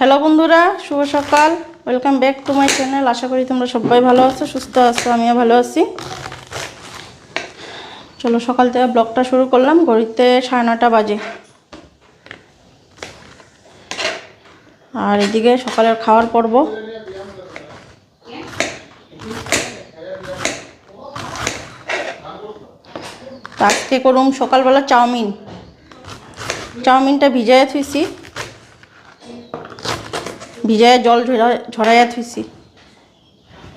Hello বন্ধুরা, শুভ সকাল। Welcome back to my channel আশা করি তোমরা সবাই ভালো আছো, সুস্থ আছো, আমিও ভালো আছি। চলো সকাল থেকে ব্লগটা শুরু করলাম, ঘড়িতে সাড়ে নটা বাজে। আর এদিকে সকালের খাওয়ার পর্ব। আজকে করুম সকালবেলা চাউমিন। চাউমিনটা ভিজাইয়া থুইছি। ভিজাইয়া জল ঝরা, ঝরাইয়া থুইছি।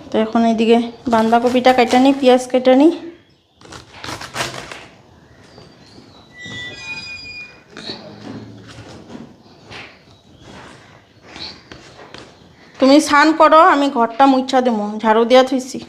তো এখন এইদিকে বাঁধাকপিটা কেটে নিই পেঁয়াজ কেটে নিই তুমি স্নান করো, আমি ঘরটা মুছা দেবো ঝাড়ু দিয়া থুইছি।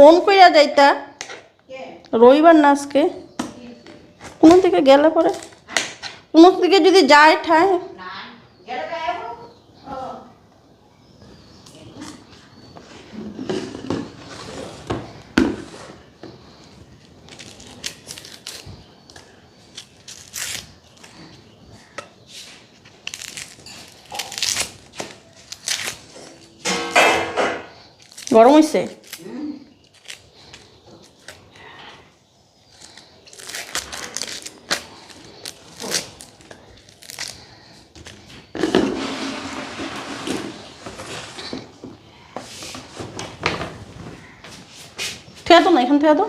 ফোন কইরা যাইতা। রবিবার না আজকে? কোনো দিকে গেলে পরে? কোনো দিকে যদি যায় ঠায়? গরম হয়েছে ঠিক আছে না এখান থেকে তো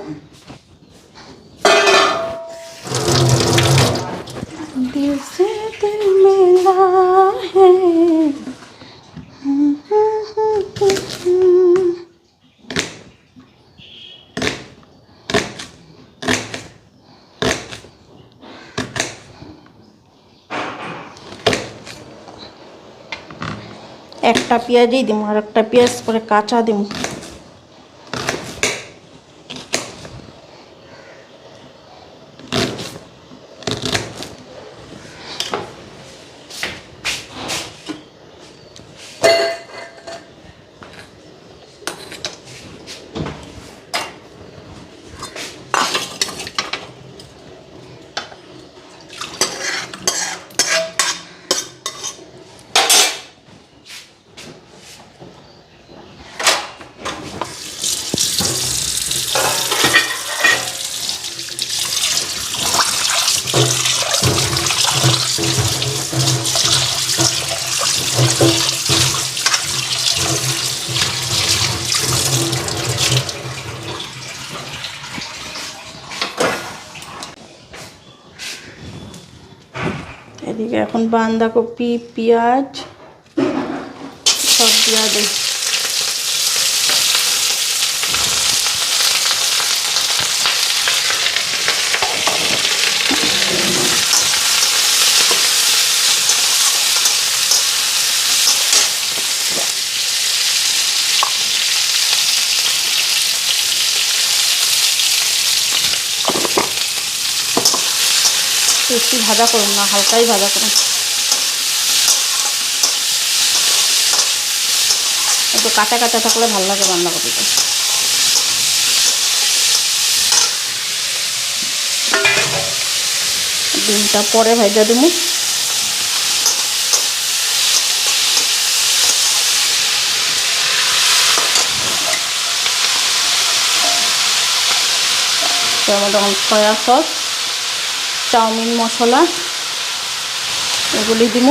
दिल से दिल मिला है একটা পেঁয়াজই দিব আর একটা পেঁয়াজ করে কাঁচা দিব বাঁধাকপি পেঁয়াজ সব দেয় বেশি ভাজা করুন না হালকাই ভাজা করুন। একটু কাঁচা কাঁচা থাকলে ভালো লাগে বাঁধাকপিটা ডিমটা পরে ভাজা দিব। সয়া সস, চাউমিন মশলা, এগুলি দিব।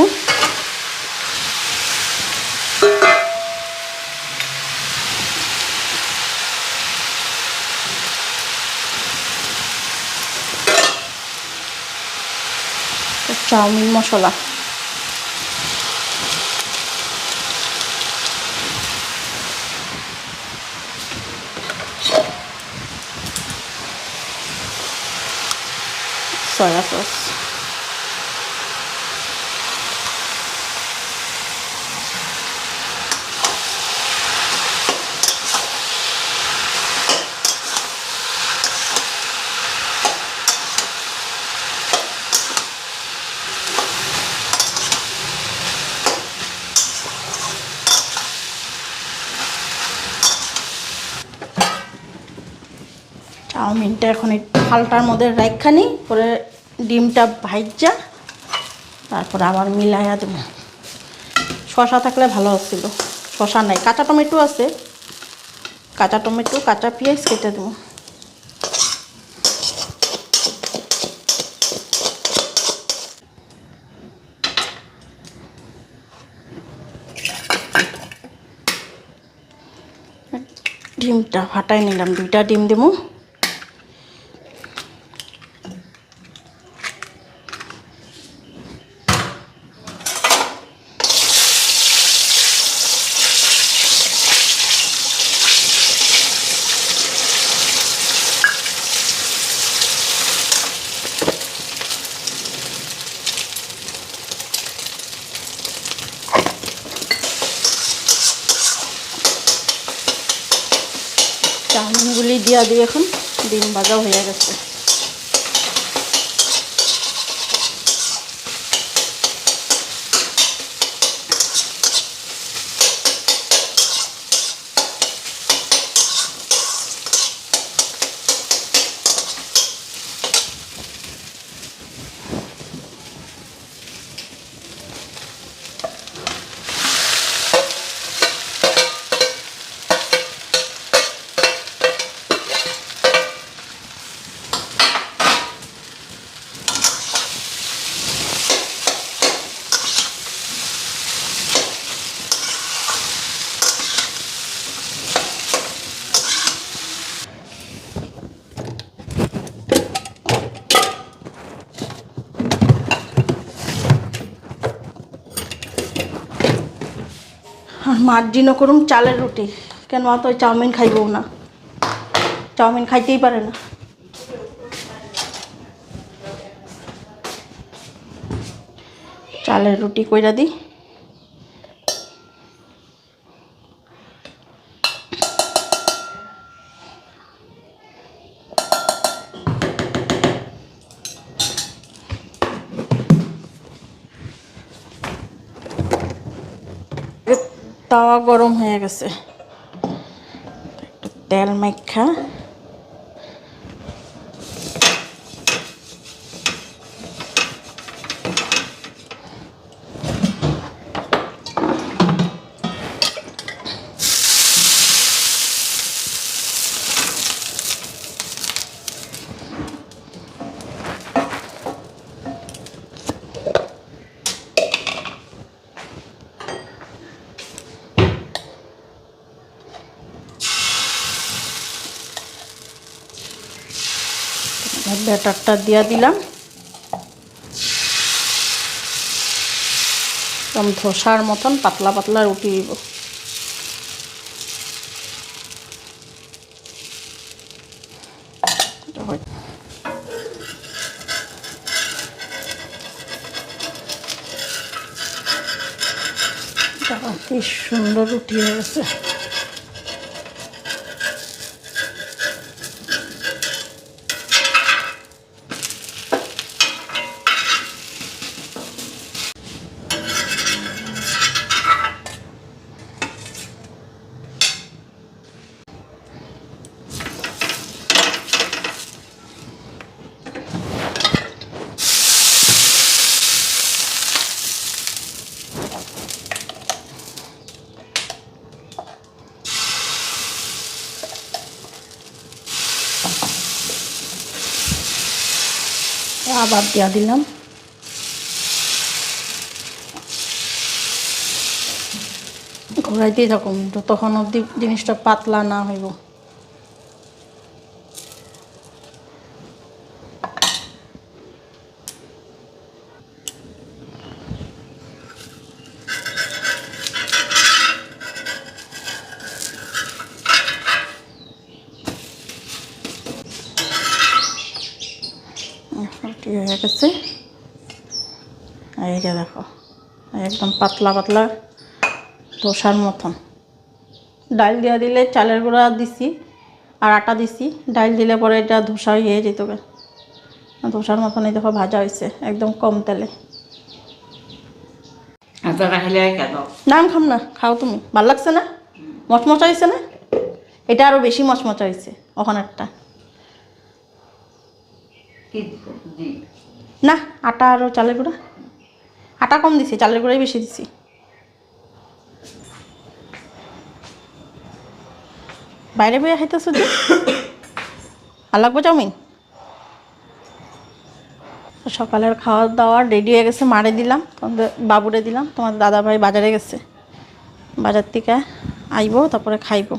চাউমিন মশলা সয়া সস চাউমিনটা এখন একটু হালটার মধ্যে রেখা নিই পরে ডিমটা ভাইজা, তারপর আবার মিলাইয়া দেবো। শশা থাকলে ভালো হচ্ছিল। শশা নাই, কাঁচা টমেটো আছে। কাঁচা টমেটো, কাঁচা পেঁয়াজ কেটে দেবো। ডিমটা ফাটাই নিলাম, দুইটা ডিম দেবো। চাউমিনগুলি দিয়া দিই এখন ডিম ভাজা হয়ে গেছে। আর মার্জিনও করুন চালের রুটি কেন অত চাউমিন খাইবও না। চাউমিন খাইতেই পারে না। চালের রুটি কইরা দিই তাওয়া গরম হয়ে গেছে। তেল মাখা ব্যাটারটা দিয়া দিলাম। একদম ধোসার মতন পাতলা পাতলা রুটি দিব। কি সুন্দর রুটি হয়ে আবার দিয়া দিলাম। ঘোরাইতেই থাকুন যতক্ষণ অবধি জিনিসটা পাতলা না হইব রুটি হয়ে গেছে এই যে দেখো একদম পাতলা পাতলা ধোসার মতন। ডাল দিয়ে দিলে চালের গুঁড়া দিছি আর আটা দিছি। ডাল দিলে পরে এটা ধোসা হয়ে যেত। ধোসার মতন এই দেখো ভাজা হয়েছে একদম কম তেলে। রাখলে নাম খাম না খাও তুমি। ভালো লাগছে না? মচমচা হয়েছে না? এটা আরও বেশি মচমচা হয়েছে ওখানেরটা দি? না আটা আরও চালের গুঁড়া। আটা কম দিছি, চালের গুঁড়াই বেশি দিছি। বাইরে বইয়া খাইতেছো যে? আর লাগবো চাউমিন? সকালের খাওয়া দাওয়া রেডি হয়ে গেছে, মারে দিলাম, তোমাদের বাবুরে দিলাম তোমার দাদা ভাই বাজারে গেছে। বাজার থেকে আইবো, তারপরে খাইবো।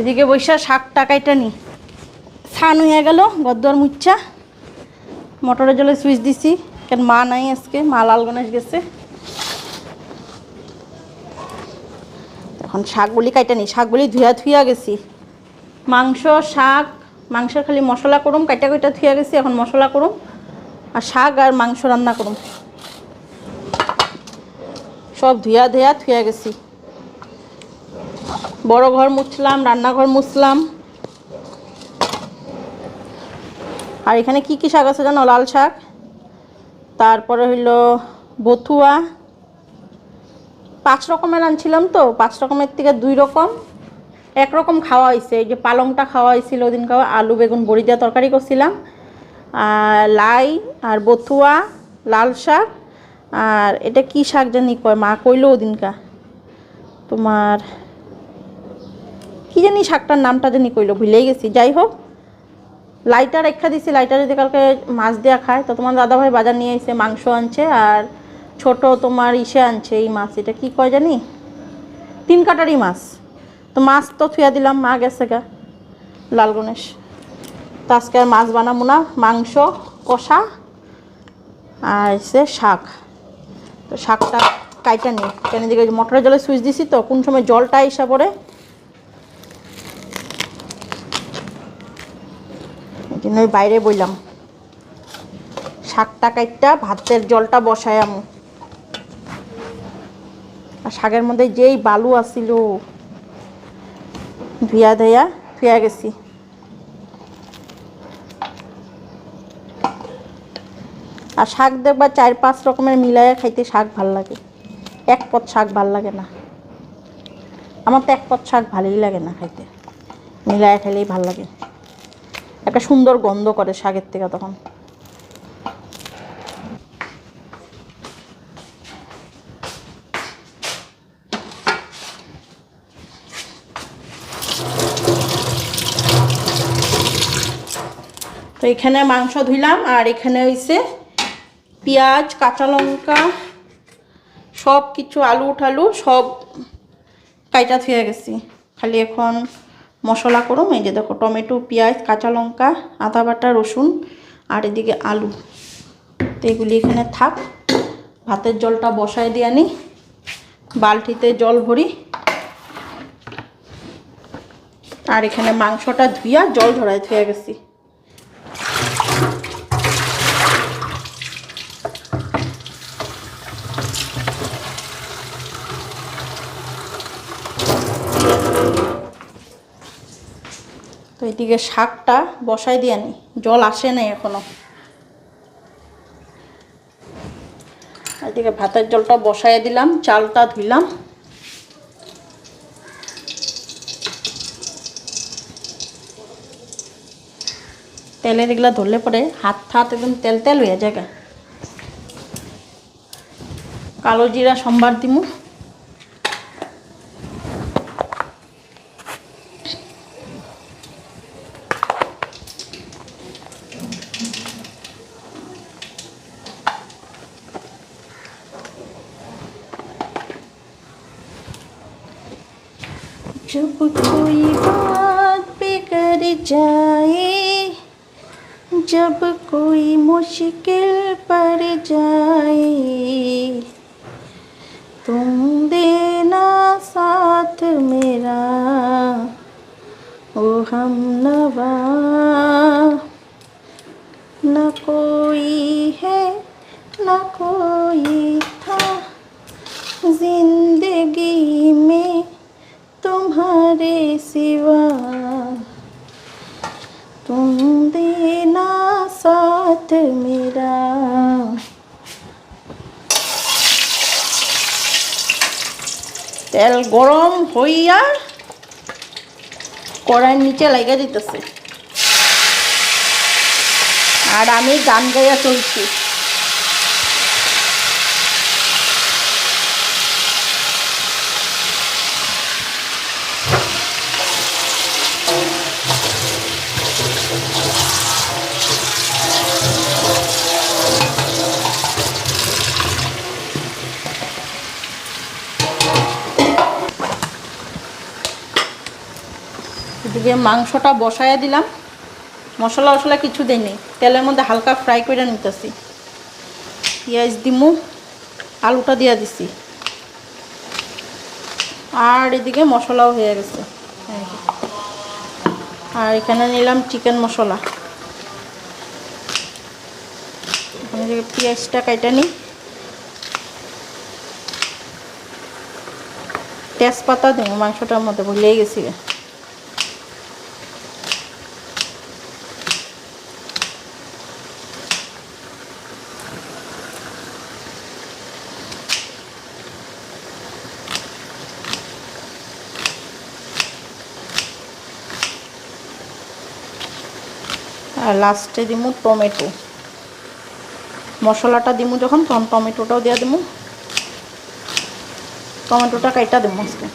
এদিকে বৈশা শাক টাকাইটা নি। ছান হয়ে গেল, গদ্দর মুচ্ছা। মোটরের জলে সুইচ দিছি, কেন মা নাই আজকে, মা লাল গণেশ গেছে। এখন শাকগুলি কাইটা নি, শাকগুলি ধুয়া ধুয়া গেছি। মাংস, শাক, মাংসের খালি মশলা করুম, কাইটা কাইটা ধুয়া গেছি, এখন মশলা করুম, আর শাক আর মাংস রান্না করুম। সব ধুয়া ধুয়া ধুয়া গেছি। বড় ঘর মুছলাম, রান্নাঘর মুছলাম। আর এখানে কি কি শাক আছে জানো? লাল শাক, তারপরে হইল বথুয়া। পাঁচ রকমের আনছিলাম তো, পাঁচ রকমের থেকে দুই রকম। এক রকম খাওয়া হয়েছে এই যে পালংটা খাওয়া হয়েছিল ওদিন খাওয়া আলু, বেগুন, বড়ি দিয়ে তরকারি করছিলাম। আর লাই, আর বথুয়া, লাল শাক। আর এটা কি শাক জানি কয় মা কইলো ওদিনকা তোমার কি জানি শাকটার নামটা জানি কইলো, ভুলেই গেছি। যাই হোক লাইটার রেখা দিছি লাইটার যদি কালকে মাছ দেওয়া খায়, তো তোমার দাদাভাই বাজার নিয়ে এসে মাংস আনছে, আর ছোট তোমার ইসে আনছে এই মাছ। এটা কি কয় জানি? তিন কাটারই মাছ। তো মাছ তো থুয়া দিলাম, মা গেছে গা, লাল গণেশ। তো আজকে আর মাছ বানাবো না, মাংস, কষা, আর এসে শাক। তো শাকটা কাইটা নিই কেন দিকে মটরের জলে সুইচ দিছি তো, কোন সময় জলটা এসে পড়ে জন্য ওই বাইরে বইলাম। শাকটা কাইটটা, ভাতের জলটা বসায় আমি। আর শাকের মধ্যে যেই বালু আসিল, ধুয়া ধুয়া ধুয়া গেছি। আর শাক দেখবা চার পাঁচ রকমের মিলাইয়া খাইতে শাক ভালো লাগে। এক পথ শাক ভালো লাগে না। আমার তো এক পথ শাক ভালোই লাগে না খাইতে। মিলাইয়া খাইলেই ভালো লাগে। একটা সুন্দর গন্ধ করে শাকের থেকে তখন। তো এখানে মাংস ধুইলাম, আর এখানে হইছে পেঁয়াজ, কাঁচা লঙ্কা সব কিছু আলু, ঠালু সব কাইটা থুয়ে গেছি। খালি এখন মশলা করুম এই যে দেখো টমেটো, পেঁয়াজ, কাঁচা লঙ্কা, আদা বাটা, রসুন আর এদিকে আলু। তো এগুলি এখানে থাক। ভাতের জলটা বসায় দিয়ে আনি। বালতিতে জল ভরি। আর এখানে মাংসটা ধুইয়া জল ঝরাই থুয়ে গেছি। এদিকে শাকটা বসাই দিয়ে নি জল আসে নাই এখনও। এদিকে ভাতের জলটা বসাই দিলাম, চালটা ধুইলাম। তেলের এগুলা ধরলে পরে হাত হাত একদম তেল তেল হয়ে যায়। কালো জিরা সম্বার দিমু। जब कोई बात बिगड़ जाए, जब कोई मुश्किल पर जाए, तुम देना साथ मेरा, ओ हम नवा, न कोई तुम्हारे सिवा तुम देना साथ मेरा তেল গরম হইয়া কড়াইয়ের নিচে লেগে দিতেছে আর আমি গান গাইয়া চলছি এদিকে মাংসটা বসায় দিলাম। মশলা মশলা কিছু দেয়নি তেলের মধ্যে হালকা ফ্রাই করে নিতেছি। পেঁয়াজ দিমু, আলুটা দিয়ে দিছি। আর এদিকে মশলাও হয়ে গেছে। আর এখানে নিলাম চিকেন মশলা। পেঁয়াজটা কাইটা নিই। তেজপাতা দেবো, মাংসটার মধ্যে ভুলেই গেছি। আর লাস্টে দিমু টমেটো। মশলাটা দিমু যখন, তখন টমেটোটাও দিয়ে দিমু। টমেটোটা কাইটা দিমু আজকে।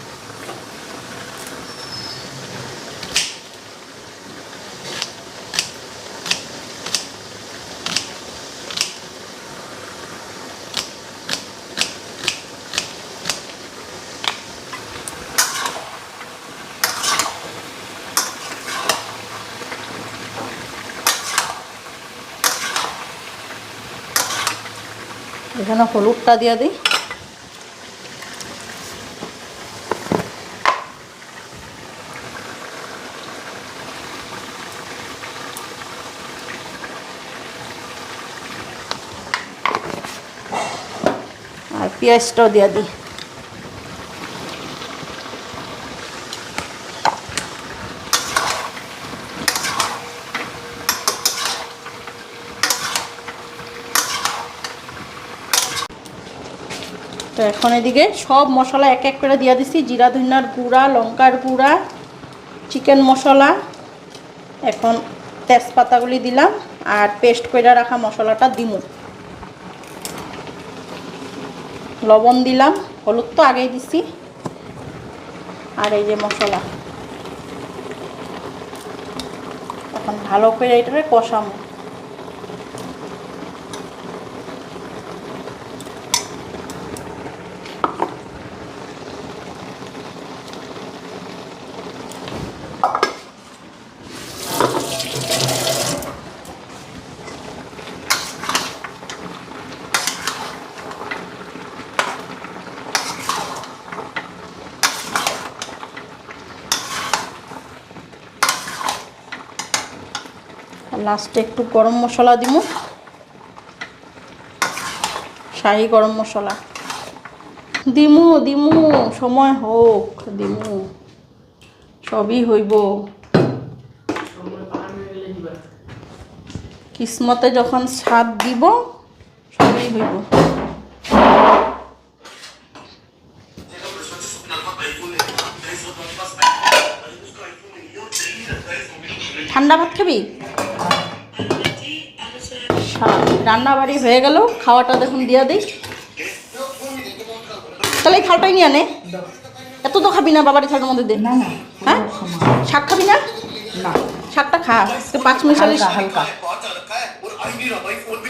এখানে হলুদটা দিয়ে দিই। আর পেঁয়াজটাও দিয়ে দিই তো এখন এদিকে সব মশলা এক এক করে দিয়ে দিছি। জিরা, ধনিয়ার গুঁড়া, লঙ্কার গুঁড়া চিকেন মশলা, এখন তেজপাতাগুলি দিলাম আর পেস্ট করে রাখা মশলাটা দিমু। লবণ দিলাম, হলুদ তো আগেই দিছি। আর এই যে মশলা, এখন ভালো করে এটারে কষামো। লাস্টে একটু গরম মশলা দিব শাহি গরম মশলা। দিমু দিমু, সময় হোক, দিমু। সবই হইব। কিসমতে যখন স্বাদ দিব, সবই হইব। ঠান্ডা ভাত খাবি? রান্না বাড়ি হয়ে গেল খাওয়াটা দেখুন দিয়া দিই। তাহলে এই খাওয়াটাই নিয়ে আনে এত তো খাবি না বাবারি থাকার মধ্যে দে। হ্যাঁ? শাক খাবি না? না। শাকটা খা পাঁচ মিশালি হালকা হালকা।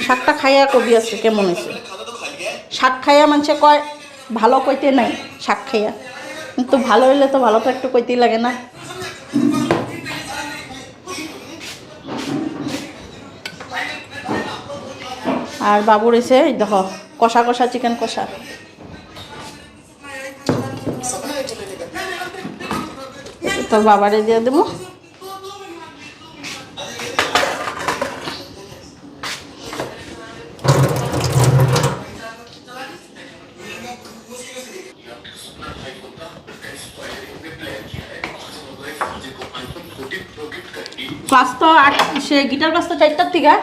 শাকটা খাইয়া কবি আছে কেমন হয়েছে? শাক খাইয়া মানুষে কয় ভালো কইতে নাই শাক খাইয়া। কিন্তু ভালো হইলে তো ভালো তো একটু কইতেই লাগে না। আর বাবুর এসে দেখো, কষা কষা চিকেন কষা। তোর বাবারে দিয়ে দেবো। ক্লাস তো আট, সে গিটার ক্লাস তো চারটার থেকে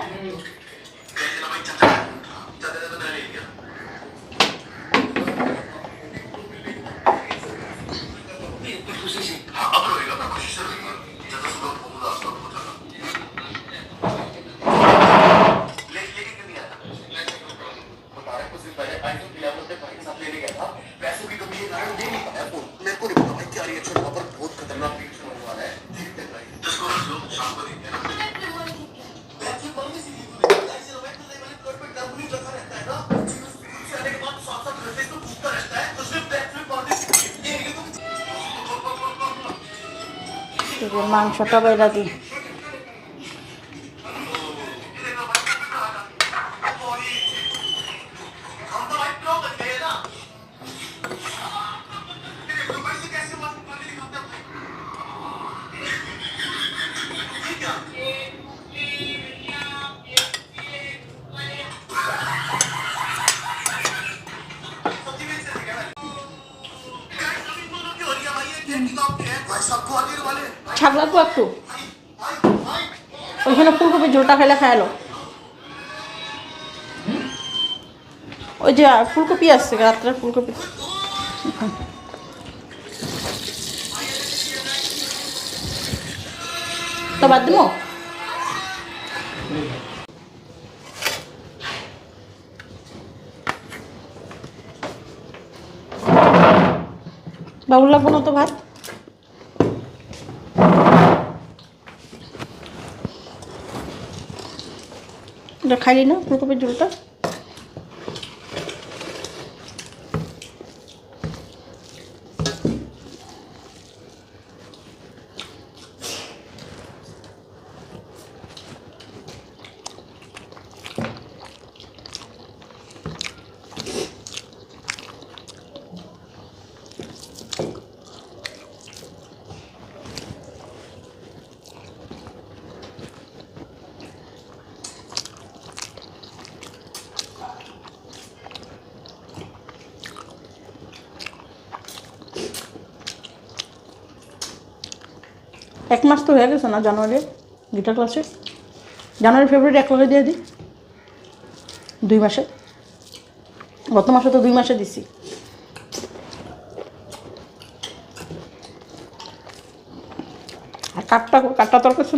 মাংসটা বাইরা দিই। वाले ছাগলাকু একটু। ওইখানে ফুলকপি ঝোলটা খাইলে খাইলো। ওই যে ফুলকপি আসছে রাত্রে ফুলকপি। তো বাদ দেবো বাবুর লাগবো না তো ভাত? এটা খাইলি না ফুলকপির ঝোলটা? মাস তো হয়ে গেছে না জানুয়ারি গিটার ক্লাসে জানুয়ারি ফেব্রুয়ারি এক লগে দিয়ে দিই। দুই মাসে। গত মাসে তো দুই মাসে দিছি। আর কাঠটা কাঠটা তোর কাছে